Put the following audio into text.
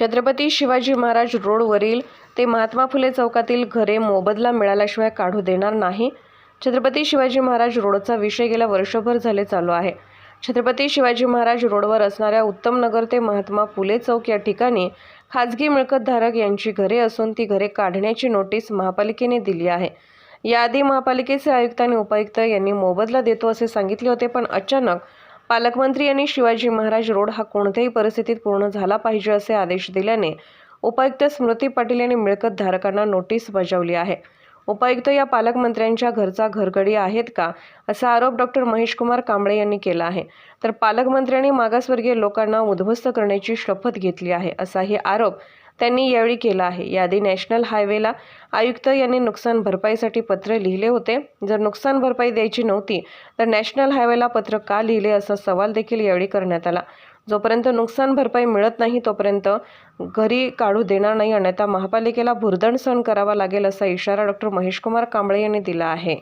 छत्रपती शिवाजी महाराज रोडवरील ते महात्मा फुले चौकातील घरे मोबदला मिळाल्याशिवाय काढू देणार नाही. छत्रपती शिवाजी महाराज रोडचा विषय गेल्या वर्षभर झाले चालू आहे. छत्रपती शिवाजी महाराज रोडवर असणाऱ्या उत्तम नगर ते महात्मा फुले चौक या ठिकाणी खाजगी मिळकतधारक यांची घरे असून ती घरे काढण्याची नोटीस महापालिकेने दिली आहे. याआधी महापालिकेचे आयुक्त आणि उपायुक्त यांनी मोबदला देतो असे सांगितले होते पण अचानक पालकमंत्री यांनी शिवाजी महाराज रोड हा कोणत्याही परिस्थितीत पूर्ण झाला पाहिजे असे आदेश दिल्याने उपायुक्त स्मृती पाटील यांनी मिळकत धारकांना नोटीस बजावली आहे. उपायुक्त या पालकमंत्र्यांच्या घरचा घरगडी आहेत का? असा आरोप डॉक्टर महेशकुमार कांबळे यांनी केला आहे. तर पालकमंत्र्यांनी मागासवर्गीय लोकांना उद्ध्वस्त करण्याची शपथ घेतली आहे असाही आरोप त्यांनी यावेळी केला आहे. याआधी नॅशनल हायवेला आयुक्त यांनी नुकसान भरपाईसाठी पत्र लिहिले होते. जर नुकसान भरपाई द्यायची नव्हती तर नॅशनल हायवेला पत्र का लिहिले असा सवाल देखील यावेळी करण्यात आला. जोपर्यंत नुकसान भरपाई मिळत नाही तोपर्यंत घरी काढू देणार नाही अन्यथा महापालिकेला भुरदण सहन करावा लागेल असा इशारा डॉक्टर महेशकुमार कांबळे यांनी दिला आहे.